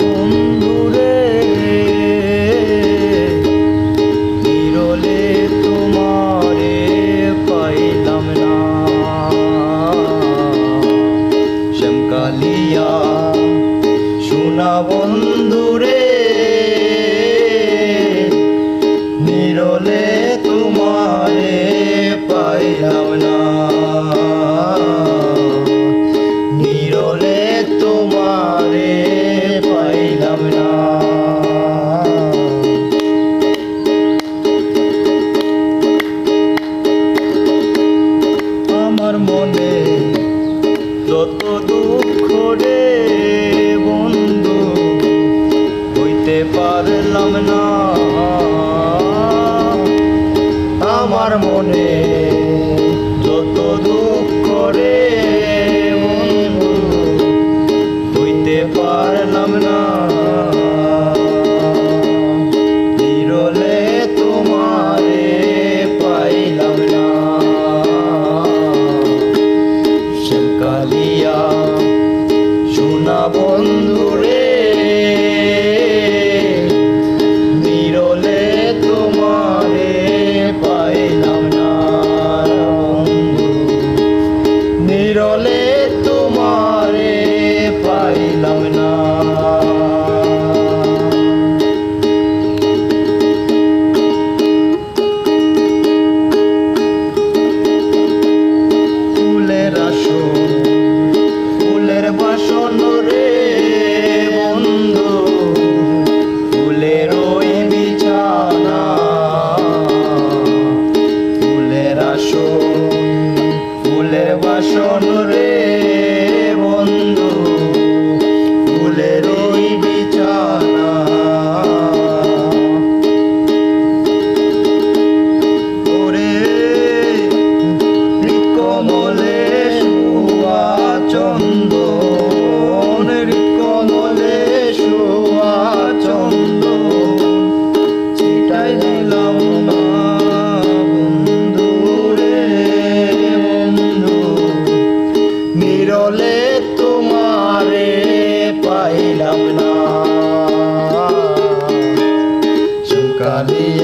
বন্ধুরে নিরলে তোমারে পাইলাম না। শ্যামকালিয়া শোনা বন্ধু বন্ধু হইতে পারলাম না। আমার মনে যত দুঃখ রে বন্ধু হইতে পারলাম না। Kali বন্ধু। show. পাইলাম না শুকালিয়া